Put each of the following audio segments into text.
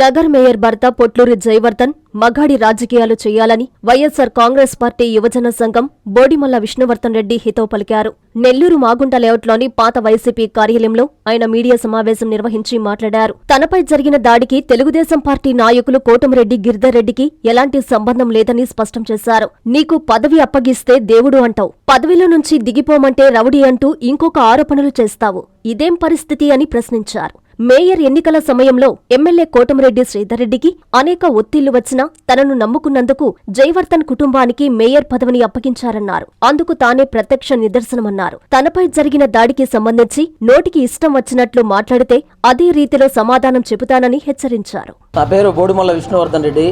Nagar mayor భర్త పొట్లూరి జయవర్ధన్ మగాడి రాజకీయాలు చేయాలని వైఎస్సార్ కాంగ్రెస్ పార్టీ యువజన సంఘం బోడిమల్ల విష్ణువర్ధన్ రెడ్డి హితవు పలికారు. నెల్లూరు మాగుంట లేఅవుట్లోని పాత వైసీపీ కార్యాలయంలో ఆయన మీడియా సమావేశం నిర్వహించి మాట్లాడారు. తనపై జరిగిన దాడికి తెలుగుదేశం పార్టీ నాయకులు కోటమిరెడ్డి గిరిధర్రెడ్డికి ఎలాంటి సంబంధం లేదని స్పష్టం చేశారు. నీకు పదవి అప్పగిస్తే దేవుడు అంటావు. పదవిలో నుంచి దిగిపోమంటే రౌడీ అంటూ ఇంకొక ఆరోపణలు చేస్తావు. ఇదేం పరిస్థితి అని ప్రశ్నించారు. మేయర్ ఎన్నికల సమయంలో ఎమ్మెల్యే కోటమిరెడ్డి శ్రీధర్రెడ్డికి అనేక ఒత్తిళ్ళు వచ్చినా తనను నమ్ముకున్నందుకు జయవర్ధన్ కుటుంబానికి మేయర్ పదవిని అప్పగించారన్నారు. అందుకు తానే ప్రత్యక్ష నిదర్శనమన్నారు. తనపై జరిగిన దాడికి సంబంధించి నోటికి ఇష్టం వచ్చినట్లు మాట్లాడితే అదే రీతిలో సమాధానం చెబుతానని హెచ్చరించారు. నా పేరు Bodimalla Vishnuvardhan Reddy.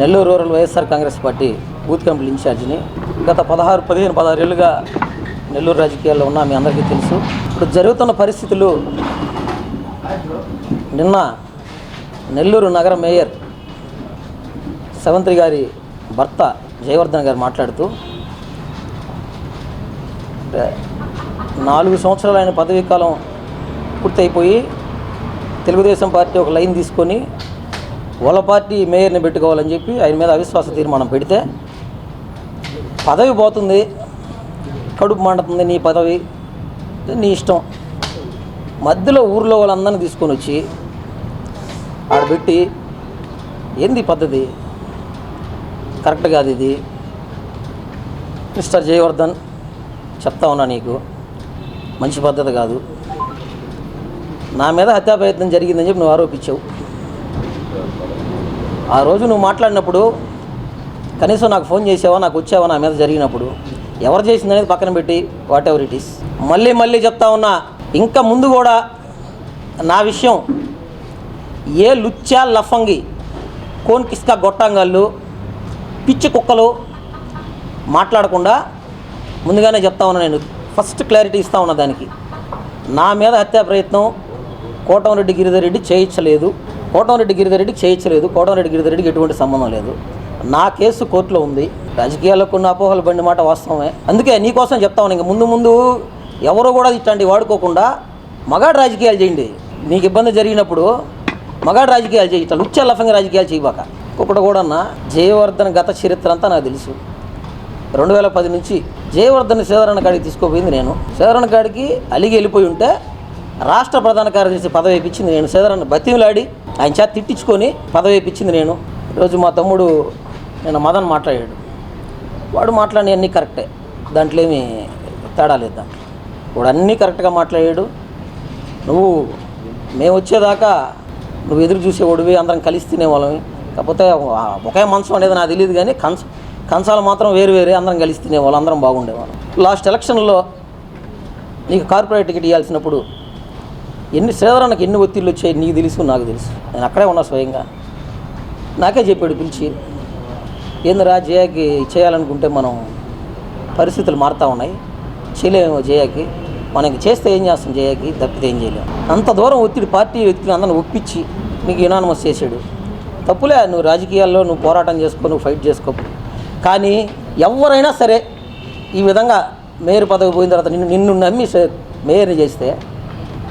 Nellore rural YSR Congress party booth committee ఇన్ఛార్జిని. గత పదహారు పదిహేను పదహారు ఏళ్ళుగా నెల్లూరు రాజకీయాల్లో ఉన్నా మీ అందరికీ తెలుసు. ఇప్పుడు జరుగుతున్న పరిస్థితులు నిన్న నెల్లూరు నగర మేయర్ సెవంత్రి గారి భర్త జయవర్ధన్ గారు మాట్లాడుతూ నాలుగు సంవత్సరాలు ఆయన పదవీ కాలం పూర్తయిపోయి తెలుగుదేశం పార్టీ ఒక లైన్ తీసుకొని వాళ్ళ పార్టీ మేయర్ని పెట్టుకోవాలని చెప్పి ఆయన మీద అవిశ్వాస తీర్మానం పెడితే పదవి పోతుంది కడుపు మండుతుంది నీ పదవి నీ ఇష్టం. మధ్యలో ఊర్లో వాళ్ళందరినీ తీసుకొని వచ్చి ఆడబెట్టి ఏంది పద్ధతి? కరెక్ట్ కాదు ఇది. మిస్టర్ జయవర్ధన్ చెప్తా ఉన్నా నీకు. మంచి పద్ధతి కాదు. నా మీద హత్యా ప్రయత్నం జరిగిందని చెప్పి నువ్వు ఆరోపించావు. ఆ రోజు నువ్వు మాట్లాడినప్పుడు కనీసం నాకు ఫోన్ చేసావా నాకు వచ్చావా నా మీద జరిగినప్పుడు? ఎవరు చేసిందనేది పక్కన పెట్టి వాట్ ఎవర్ ఇట్ ఈస్ మళ్ళీ మళ్ళీ చెప్తా ఉన్నా ఇంకా ముందు కూడా నా విషయం ఏ లుచ్చా లఫంగి కోన్ కిస్కా గొట్టంగాళ్ళు పిచ్చి కుక్కలు మాట్లాడకుండా ముందుగానే చెప్తా ఉన్నా నేను. ఫస్ట్ క్లారిటీ ఇస్తా ఉన్నా దానికి. నా మీద హత్యా ప్రయత్నం కోటంరెడ్డి గిరిధర్ రెడ్డి చేయించలేదు. కోటంరెడ్డి గిరిధర్ రెడ్డికి చేయించలేదు. కోటంరెడ్డి గిరిధర్ రెడ్డికి ఎటువంటి సంబంధం లేదు. నా కేసు కోర్టులో ఉంది. రాజకీయాల్లో కొన్ని అపోహలు బండి మాట వాస్తవమే. అందుకే నీకోసం చెప్తా ఉన్నా ఇంక. ముందు ముందు ఎవరు కూడా ఇట్లాంటివి వాడుకోకుండా మగాడు రాజకీయాలు చేయండి. నీకు ఇబ్బంది జరిగినప్పుడు మగాడు రాజకీయాలు చేయి ఇట్లా లుచ్చ లఫంగా రాజకీయాలు చేయబాక. ఒకటి కూడా అన్న జయవర్ధన్ గత చరిత్ర అంతా నాకు తెలుసు. రెండు వేల పది నుంచి జయవర్ధన్ సేదరణ కాడికి తీసుకుపోయింది నేను. సేదరణ కాడికి అలిగి వెళ్ళిపోయి ఉంటే రాష్ట్ర ప్రధాన కార్యదర్శి పదవి ఇప్పించింది నేను. సేదరణ బతిమిలాడి ఆయన చేత తిట్టించుకొని పదవి ఇప్పించింది నేను. ఈరోజు మా తమ్ముడు నేను మదన్ మాట్లాడాడు. వాడు మాట్లాడిన అన్నీ కరెక్టే. దాంట్లో ఏమీ తేడా లేదు దాంట్లో. వాడు అన్నీ కరెక్ట్గా మాట్లాడాడు. నువ్వు మేము వచ్చేదాకా నువ్వు ఎదురు చూసేవాడివి అందరం కలిసి తినేవాళ్ళమి కాకపోతే ఒకే మంచం అనేది నాకు తెలియదు కానీ కంచ కంచాలు మాత్రం వేరు వేరే అందరం కలిసి తినేవాళ్ళం అందరం బాగుండేవాళ్ళం. లాస్ట్ ఎలక్షన్లో నీకు కార్పొరేట్ టికెట్ ఇవ్వాల్సినప్పుడు ఎన్ని శ్రీధరానికి ఎన్ని ఒత్తిళ్ళు వచ్చాయి నీకు తెలుసు నాకు తెలుసు. నేను అక్కడే ఉన్నా స్వయంగా. నాకే చెప్పాడు పిలిచి ఏందిరా జయాకి చేయాలనుకుంటే మనం పరిస్థితులు మారుతూ ఉన్నాయి? చేయలేము జయాకి. మనకి చేస్తే ఏం చేస్తాం? చేయకి తప్పితే ఏం చేయలేము అంత దూరం ఒత్తిడి పార్టీ వ్యక్తిని అందరిని ఒప్పించి నీకు యునానమస్ చేశాడు. తప్పులే నువ్వు రాజకీయాల్లో నువ్వు పోరాటం చేసుకో నువ్వు ఫైట్ చేసుకో. కానీ ఎవరైనా సరే ఈ విధంగా మేయర్ పదవి పోయిన తర్వాత నిన్ను నిన్ను నమ్మి మేయర్ని చేస్తే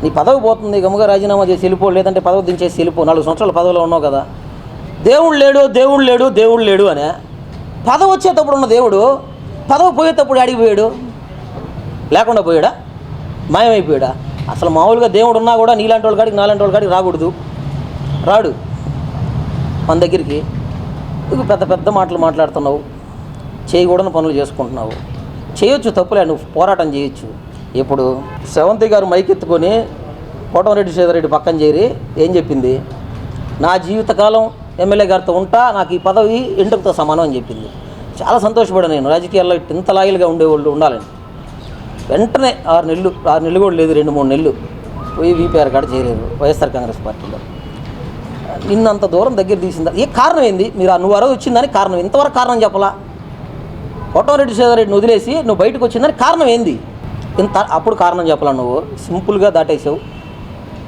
నీ పదవి పోతుంది గమ్ముగా రాజీనామా చేసి వెళ్ళిపో లేదంటే పదవి దించేసి వెళ్ళిపో నాలుగు సంవత్సరాల పదవిలో ఉన్నావు కదా. దేవుడు లేడు దేవుడు లేడు దేవుడు లేడు అనే పదవి వచ్చేటప్పుడు ఉన్న దేవుడు పదవి పోయేటప్పుడు అడిగిపోయాడు లేకుండా పోయాడా? మాయమైపోయాడా? అసలు మామూలుగా దేవుడు ఉన్నా కూడా నీలాంటి వాళ్ళ కాడికి నాలాంటి వాళ్ళ కాడికి రాకూడదు. రాడు. మన దగ్గరికి. పెద్ద పెద్ద మాటలు మాట్లాడుతున్నావు. చేయకూడని పనులు చేసుకుంటున్నావు. చేయొచ్చు తప్పులే నువ్వు పోరాటం చేయొచ్చు. ఇప్పుడు సెవంతి గారు మైకెత్తుకొని కోటమరెడ్డి శ్రీధరెడ్డి పక్కన చేరి ఏం చెప్పింది? నా జీవితకాలం ఎమ్మెల్యే గారితో ఉంటా నాకు ఈ పదవి ఇంటితో సమానం అని చెప్పింది. చాలా సంతోషపడాను నేను. రాజకీయాల్లో ఇంత లాయల్గా ఉండేవాళ్ళు ఉండాలని. వెంటనే ఆరు నెలలు ఆరు నెలలు కూడా లేదు రెండు మూడు నెలలు. పోయి వీపీఆర్ కాడ చేరారు వైఎస్ఆర్ కాంగ్రెస్ పార్టీలో. నిన్నంత దూరం దగ్గర తీసిందా? ఏ కారణం ఏంది? మీరు ఆ నువ్వు ఆ వచ్చిందని కారణం. ఇంతవరకు కారణం చెప్పలా? కోటమరెడ్డి శ్రీధరెడ్డిని వదిలేసి నువ్వు బయటకు వచ్చిందని కారణం ఏంది? ఇంత అప్పుడు కారణం చెప్పలా నువ్వు? సింపుల్గా దాటేసావు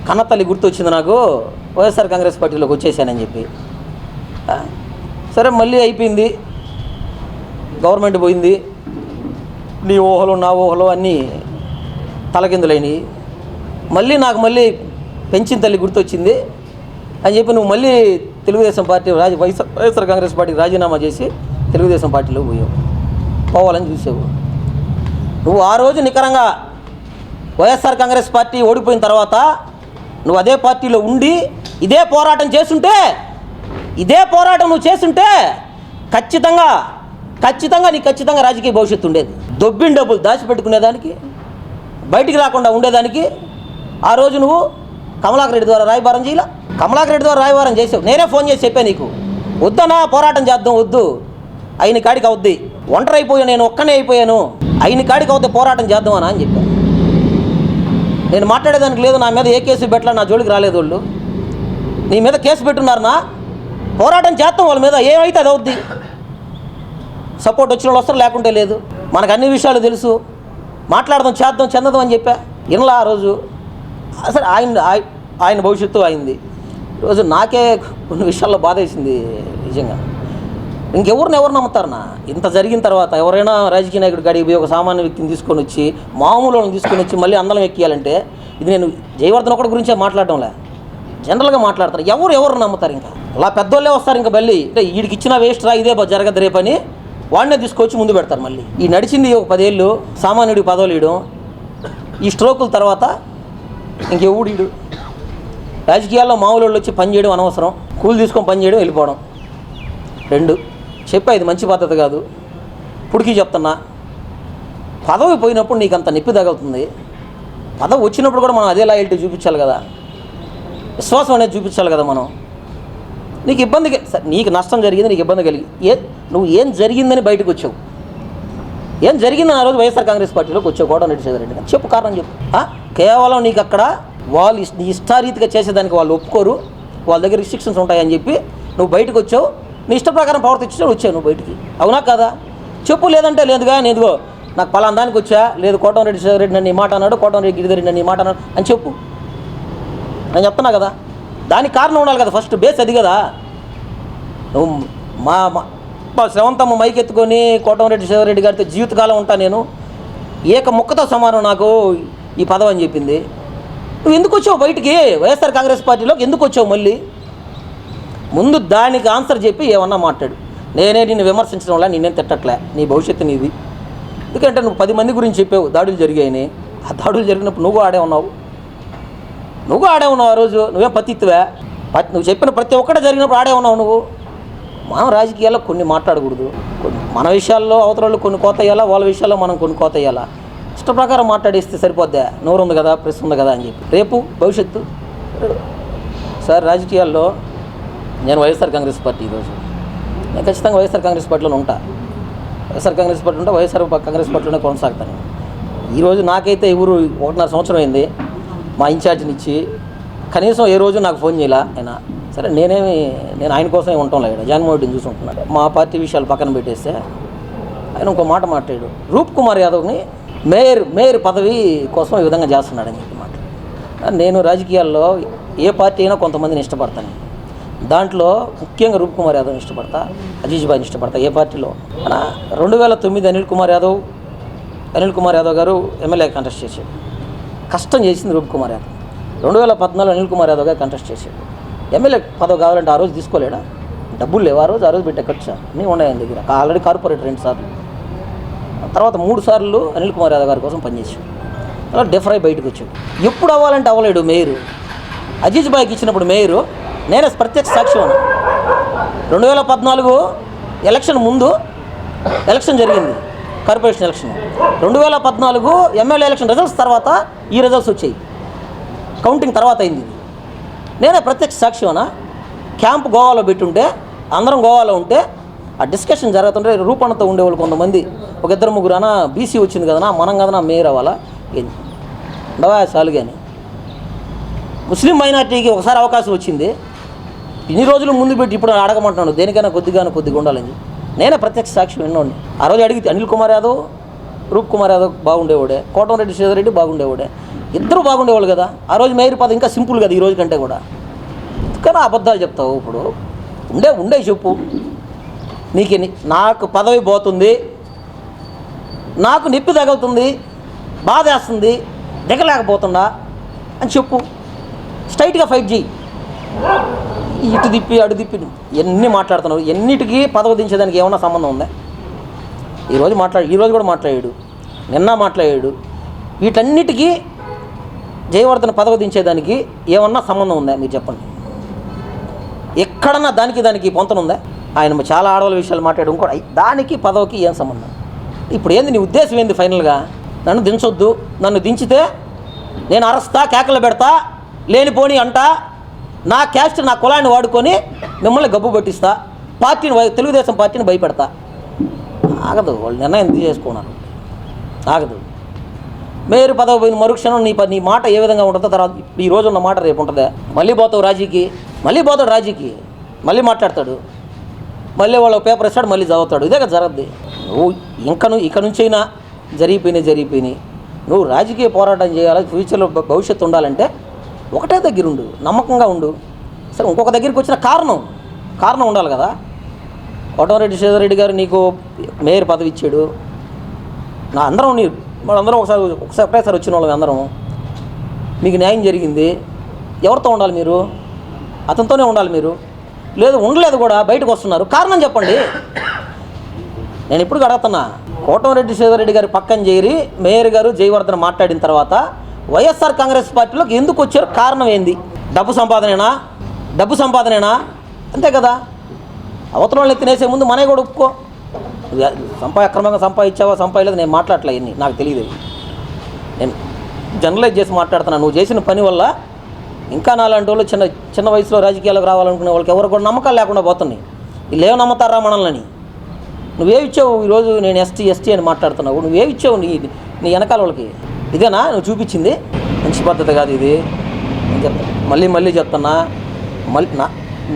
కన్నతల్లి గుర్తొచ్చింది నాకు. వైఎస్ఆర్ కాంగ్రెస్ పార్టీలోకి వచ్చేసానని చెప్పి. సరే మళ్ళీ అయిపోయింది. గవర్నమెంట్ పోయింది. నీ ఊహలు నా ఊహలు అన్నీ తలకిందులైనవి మళ్ళీ నాకు మళ్ళీ పెంచిన తల్లి గుర్తొచ్చింది అని చెప్పి నువ్వు మళ్ళీ తెలుగుదేశం పార్టీ రాజ వైఎస్ఆర్ కాంగ్రెస్ పార్టీకి రాజీనామా చేసి తెలుగుదేశం పార్టీలో పోయావు. పోవాలని చూసావు. నువ్వు ఆ రోజు నికరంగా వైఎస్ఆర్ కాంగ్రెస్ పార్టీ ఓడిపోయిన తర్వాత నువ్వు అదే పార్టీలో ఉండి ఇదే పోరాటం చేస్తుంటే ఇదే పోరాటం నువ్వు చేస్తుంటే ఖచ్చితంగా ఖచ్చితంగా నీకు ఖచ్చితంగా రాజకీయ భవిష్యత్తు ఉండేది. దొబ్బిన డబ్బులు దాచిపెట్టుకునేదానికి బయటికి రాకుండా ఉండేదానికి ఆ రోజు నువ్వు కమలాకర్ రెడ్డి ద్వారా రాయబారం చేయాల? కమలాకర్ రెడ్డి ద్వారా రాయబారం చేసావు. నేనే ఫోన్ చేసి చెప్పాను నీకు. వద్దనా పోరాటం చేద్దాం వద్దు. అయిన కాడికి అవుద్ది. ఒంటరి అయిపోయాను నేను ఒక్కనే అయిపోయాను. అయిన కాడికి అవుతే పోరాటం చేద్దామనా అని చెప్పాను నేను మాట్లాడేదానికి లేదు నా మీద ఏ కేసు పెట్టలా నా జోలికి రాలేదు వాళ్ళు. నీ మీద కేసు పెట్టున్నారనా పోరాటం చేస్తాం వాళ్ళ మీద. ఏమైతే అది అవుద్ది? సపోర్ట్ వచ్చిన వాళ్ళు వస్తారు లేకుంటే లేదు. మనకు అన్ని విషయాలు తెలుసు. మాట్లాడదాం చేద్దాం చెందదాం అని చెప్పా. ఇన్లా ఆ రోజు అసలు ఆయన ఆయన భవిష్యత్తు అయింది. ఈరోజు నాకే కొన్ని విషయాల్లో బాధ వేసింది నిజంగా. ఇంకెవరిని ఎవరు నమ్ముతారనా ఇంత జరిగిన తర్వాత ఎవరైనా రాజకీయ నాయకుడు గడికి పోయి ఒక సామాన్య వ్యక్తిని తీసుకొని వచ్చి మామూలు తీసుకొని వచ్చి మళ్ళీ అందలం ఎక్కియాలంటే ఇది నేను జయవర్ధన్ ఒకటి గురించే మాట్లాడడంలే. జనరల్గా మాట్లాడతారు. ఎవరు ఎవరు నమ్ముతారు ఇంకా? అలా పెద్దోళ్ళే వస్తారు ఇంకా మళ్ళీ. అంటే వీడికి ఇచ్చిన వేస్ట్ రా ఇదే జరగదు రేపని వాడినే తీసుకొచ్చి ముందు పెడతారు మళ్ళీ. ఈ నడిచింది ఒక పదేళ్ళు సామాన్యుడి పదవులు ఇయడం ఈ స్ట్రోకుల తర్వాత ఇంకెవడు రాజకీయాల్లో మామూలు వాళ్ళు వచ్చి పని చేయడం అనవసరం. కూలి తీసుకొని పని చేయడం వెళ్ళిపోవడం. రెండు చెప్పా ఇది మంచి పద్ధతి కాదు. పుడికి చెప్తున్నా. పదవి పోయినప్పుడు నీకు అంత నొప్పి తగులుతుంది. పదవి వచ్చినప్పుడు కూడా మనం అదే లాయల్టీ చూపించాలి కదా. విశ్వాసం అనేది చూపించాలి కదా మనం. నీకు ఇబ్బంది నీకు నష్టం జరిగింది నీకు ఇబ్బంది కలిగి ఏ నువ్వు ఏం జరిగిందని బయటకు వచ్చావు? ఏం జరిగిందని ఆ రోజు వైఎస్ఆర్ కాంగ్రెస్ పార్టీలోకి వచ్చావు? కోట రెడ్డి రెడ్డి గారు చెప్పు కారణం చెప్పు. కేవలం నీకు అక్కడ వాళ్ళు నీ ఇష్టారీతిగా చేసేదానికి వాళ్ళు ఒప్పుకోరు. వాళ్ళ దగ్గర రిస్ట్రిక్షన్స్ ఉంటాయని చెప్పి నువ్వు బయటకు వచ్చావు. నీ ఇష్ట ప్రకారం ప్రవర్తించావు వచ్చావు నువ్వు బయటికి. అవునా కదా? చెప్పు లేదంటే లేదుగా నేను ఇదిగో నాకు పలానా దానికి వచ్చా? లేదు కోటంరెడ్డి రెడ్డి నన్ను ఈ మాట అన్నాడు కోటంరెడ్డి గిరిధర్ నన్ను ఈ మాట అన్నాడు అని చెప్పు. నేను చెప్తున్నా కదా? దానికి కారణం ఉండాలి కదా ఫస్ట్ బేస్ అది కదా. మా మా- మా శ్రవంతమ్మ మైకెత్తుకొని శివరెడ్డి గారితో జీవితకాలం ఉంటా నేను. ఏక ముక్కతో సమానం నాకు ఈ పదవి అని చెప్పింది. నువ్వు ఎందుకు వచ్చావు బయటికి? వైఎస్ఆర్ కాంగ్రెస్ పార్టీలోకి ఎందుకు వచ్చావు మళ్ళీ? ముందు దానికి ఆన్సర్ చెప్పి ఏమన్నా మాట్లాడు. నేనే నిన్ను విమర్శించడం వల్ల నేనేం తిట్టట్లే. నీ భవిష్యత్తు నీది. ఎందుకంటే నువ్వు పది మంది గురించి చెప్పావు దాడులు జరిగాయని. ఆ దాడులు జరిగినప్పుడు నువ్వు ఆడే ఉన్నావు. నువ్వు ఆడే ఉన్నావు ఆ రోజు. నువ్వే పతిత్వే నువ్వు చెప్పిన ప్రతి ఒక్కటే జరిగినప్పుడు ఆడే ఉన్నావు నువ్వు. మనం రాజకీయాల్లో కొన్ని మాట్లాడకూడదు. కొన్ని మన విషయాల్లో అవతరాలు కొన్ని కోత వేయాలా వాళ్ళ విషయాల్లో మనం కొన్ని కోత వేయాలా ఇష్ట ప్రకారం మాట్లాడేస్తే సరిపోద్దా? నోరు ఉంది కదా ప్రెస్ ఉంది కదా అని చెప్పి. రేపు భవిష్యత్తు. సార్ రాజకీయాల్లో నేను వైఎస్ఆర్ కాంగ్రెస్ పార్టీ ఈరోజు నేను ఖచ్చితంగా వైఎస్ఆర్ కాంగ్రెస్ పార్టీలో ఉంటా. వైఎస్ఆర్ కాంగ్రెస్ పార్టీ ఉంటే వైఎస్ఆర్ కాంగ్రెస్ పార్టీలోనే కొనసాగుతాను. ఈరోజు నాకైతే ఎవరు ఒకటిన్నర సంవత్సరం అయింది. మా ఇన్ఛార్జినిచ్చి కనీసం ఏ రోజు నాకు ఫోన్ చేయాల ఆయన? సరే నేనేమి నేను ఆయన కోసమే ఉంటాం లేదు జగన్మోహన్ రెడ్డిని చూసి ఉంటున్నాడు. మా పార్టీ విషయాలు పక్కన పెట్టేస్తే ఆయన ఇంకో మాట మాట్లాడు రూప్ కుమార్ యాదవ్ని మేయర్ మేయర్ పదవి కోసం ఈ విధంగా చేస్తున్నాడని చెప్పి మాట నేను రాజకీయాల్లో ఏ పార్టీ అయినా కొంతమందిని ఇష్టపడతాను. దాంట్లో ముఖ్యంగా రూప్ కుమార్ యాదవ్ని ఇష్టపడతా అజీజ్ బాయ్ని ఇష్టపడతా ఏ పార్టీలో. రెండు వేల తొమ్మిది అనిల్ కుమార్ యాదవ్ అనిల్ కుమార్ యాదవ్ గారు ఎమ్మెల్యే కంటెస్ట్ చేశాడు. కష్టం చేసింది రూప్ కుమార్ యాదవ్. రెండు వేల పద్నాలుగు అనిల్ కుమార్ యాదవ్ గారు కంటెస్ట్ చేశాడు. ఎమ్మెల్యే పదవి కావాలంటే ఆ రోజు తీసుకోలేడా? డబ్బులు లేవు ఆ రోజు ఆ రోజు పెట్టే ఖర్చు అన్నీ ఉన్నాయి ఆయన దగ్గర. ఆల్రెడీ కార్పొరేటర్ రెండు సార్లు. తర్వాత మూడు సార్లు అనిల్ కుమార్ యాదవ్ గారి కోసం పనిచేసాడు అలా డెఫరై బయటకు వచ్చాడు. ఎప్పుడు అవ్వాలంటే అవ్వలేడు మేయరు. అజీజ్ బాయ్కి ఇచ్చినప్పుడు మేయరు నేనే ప్రత్యక్ష సాక్షి ఉన్నా. రెండు వేల పద్నాలుగు ఎలక్షన్ ముందు ఎలక్షన్ జరిగింది కార్పొరేషన్ ఎలక్షన్. రెండు వేల పద్నాలుగు ఎమ్మెల్యే ఎలక్షన్ రిజల్ట్స్ తర్వాత ఈ రిజల్ట్స్ వచ్చాయి. కౌంటింగ్ తర్వాత అయింది ఇది. నేనే ప్రత్యక్ష సాక్షి ఉన్నా క్యాంప్ గోవాలో పెట్టుంటే అందరం గోవాలో ఉంటే ఆ డిస్కషన్ జరుగుతుంటే రూపణతో ఉండేవాళ్ళు కొంతమంది. ఒక ఇద్దరు ముగ్గురు అన్న బీసీ వచ్చింది కదనా మనం కదనా మేయర్ అవ్వాలా? ఉండవా చాలు కానీ ముస్లిం మైనార్టీకి ఒకసారి అవకాశం వచ్చింది. ఇన్ని రోజులు ముందు పెట్టి ఇప్పుడు అడగమంటున్నాను దేనికైనా కొద్దిగానే కొద్దిగా ఉండాలని. నేనే ప్రత్యక్ష సాక్షి విన్నోడిని. ఆ రోజు అడిగితే అనిల్ కుమార్ యాదవ్ రూప్ కుమార్ యాదవ్ బాగుండేవాడే. కోటమరెడ్డి శ్రీధర్ రెడ్డి బాగుండేవాడే. ఇద్దరు బాగుండేవాళ్ళు కదా. ఆ రోజు మేయర్ పదం ఇంకా సింపుల్ కదా ఈ రోజు కంటే కూడా. కానీ అబద్ధాలు చెప్తావు ఇప్పుడు. ఉండే ఉండే చెప్పు. నీకు నాకు పదవి పోతుంది. నాకు నొప్పి తగులుతుంది. బాధేస్తుంది దిగలేకపోతున్నా అని చెప్పు. స్ట్రైట్గా ఫైట్ చేయి ఇటు తిప్పి అటు తిప్పి. ఎన్ని మాట్లాడుతున్నావు? ఎన్నిటికీ పదవి దించేదానికి ఏమన్నా సంబంధం ఉందా? ఈరోజు మాట్లాడు ఈరోజు కూడా మాట్లాడాడు. నిన్న మాట్లాడాడు. వీటన్నిటికీ జయవర్ధన్ పదవి దించేదానికి ఏమన్నా సంబంధం ఉందా? మీరు చెప్పండి. ఎక్కడన్నా దానికి దానికి పొంతనుందా ఆయన చాలా ఆడవాళ్ళ విషయాలు మాట్లాడడం కూడా. దానికి పదవికి ఏం సంబంధం? ఇప్పుడు ఏంది నీ ఉద్దేశం ఏంది ఫైనల్గా? నన్ను దించొద్దు. నన్ను దించితే నేను అరస్తా కేకలు పెడతా లేనిపోని అంట నా క్యాస్ట్ నా కులాన్ని వాడుకొని మిమ్మల్ని గబ్బు పట్టిస్తా పార్టీని తెలుగుదేశం పార్టీని భయపెడతా. ఆగదు వాళ్ళు నిర్ణయం చేసుకున్నారు ఆగదు. మేయర్ పదవి పోయిన మరుక్షణం నీ నీ మాట ఏ విధంగా ఉంటుందో తర్వాత ఈ రోజు ఉన్న మాట రేపు ఉంటుందా. మళ్ళీ పోతావు రాజీకి మళ్ళీ పోతాడు రాజీకి మళ్ళీ మాట్లాడతాడు. మళ్ళీ వాళ్ళ పేపర్ ఇస్తాడు మళ్ళీ చదువుతాడు. ఇదే కదా జరగద్ది. నువ్వు ఇంకా నువ్వు ఇక నుంచైనా జరిగిపోయినాయి జరిగిపోయినాయి. నువ్వు రాజకీయ పోరాటం చేయాలి ఫ్యూచర్లో భవిష్యత్తు ఉండాలంటే ఒకటే దగ్గర ఉండు నమ్మకంగా ఉండు. సరే ఇంకొక దగ్గరికి వచ్చిన కారణం కారణం ఉండాలి కదా. కోటమరెడ్డి శ్రీధర్ గారు నీకు మేయర్ పదవి ఇచ్చాడు. నా అందరం నీ మనందరం ఒకసారి ఒకసారి ఒకటేసారి వచ్చిన వాళ్ళం అందరం. మీకు న్యాయం జరిగింది. ఎవరితో ఉండాలి మీరు? అతనితోనే ఉండాలి మీరు. లేదు ఉండలేదు కూడా బయటకు వస్తున్నారు. కారణం చెప్పండి. నేను ఇప్పుడు అడుగుతున్నా కోటమిరెడ్డి శ్రీధర్రెడ్డి గారి పక్కన చేరి మేయర్ గారు జయవర్ధన్ మాట్లాడిన తర్వాత వైఎస్ఆర్ కాంగ్రెస్ పార్టీలోకి ఎందుకు వచ్చారు? కారణం ఏంది? డబ్బు సంపాదనేనా? డబ్బు సంపాదనేనా? అంతే కదా. అవతల వాళ్ళని తినేసే ముందు మనే కూడా ఒప్పుకో. సంపా అక్రమంగా సంపాదించావా సంపాదలేదు నేను మాట్లాడలే ఇన్ని. నాకు తెలియదు నేను జనరలైజ్ చేసి మాట్లాడుతున్నాను నువ్వు చేసిన పని వల్ల ఇంకా నాలాంటి వాళ్ళు చిన్న చిన్న వయసులో రాజకీయాలకు రావాలనుకునే వాళ్ళకి ఎవరు కూడా నమ్మకాలు లేకుండా పోతున్నాయి. వీళ్ళు ఏం నమ్ముతారా మనల్ని? నువ్వే ఇచ్చావు ఈరోజు నేను ఎస్టీ ఎస్టీ అని మాట్లాడుతున్నావు? నువ్వేమిచ్చావు నీ నీ వెనకాల వాళ్ళకి? ఇదేనా? నువ్వు చూపించింది? మంచి పద్ధతి కాదు ఇది. మళ్ళీ మళ్ళీ చెప్తున్నా. మళ్ళీ నా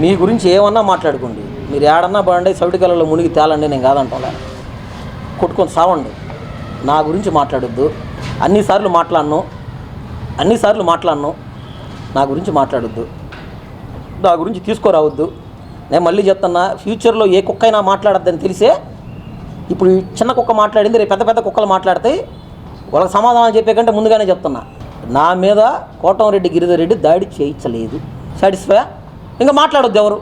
మీ గురించి ఏమన్నా మాట్లాడుకోండి. మీరు ఏడన్నా బాగుండే సౌటికలలో మునిగి తేలండి నేను కాదంటాను కొట్టుకొని సావండి. నా గురించి మాట్లాడొద్దు. అన్నిసార్లు మాట్లాడను. అన్నిసార్లు మాట్లాడను. నా గురించి మాట్లాడొద్దు. నా గురించి తీసుకురావద్దు. నేను మళ్ళీ చెప్తున్నా ఫ్యూచర్లో ఏ కుక్క అయినా మాట్లాడద్దని తెలిసే ఇప్పుడు చిన్న కుక్క మాట్లాడింది రేపు పెద్ద పెద్ద కుక్కలు మాట్లాడతాయి. వాళ్ళకి సమాధానం చెప్పే కంటే ముందుగానే చెప్తున్నా. నా మీద కోటంరెడ్డి గిరిధర్ రెడ్డి దాడి చేయించలేదు. సాటిస్ఫై ఇంకా మాట్లాడొద్దు ఎవరు?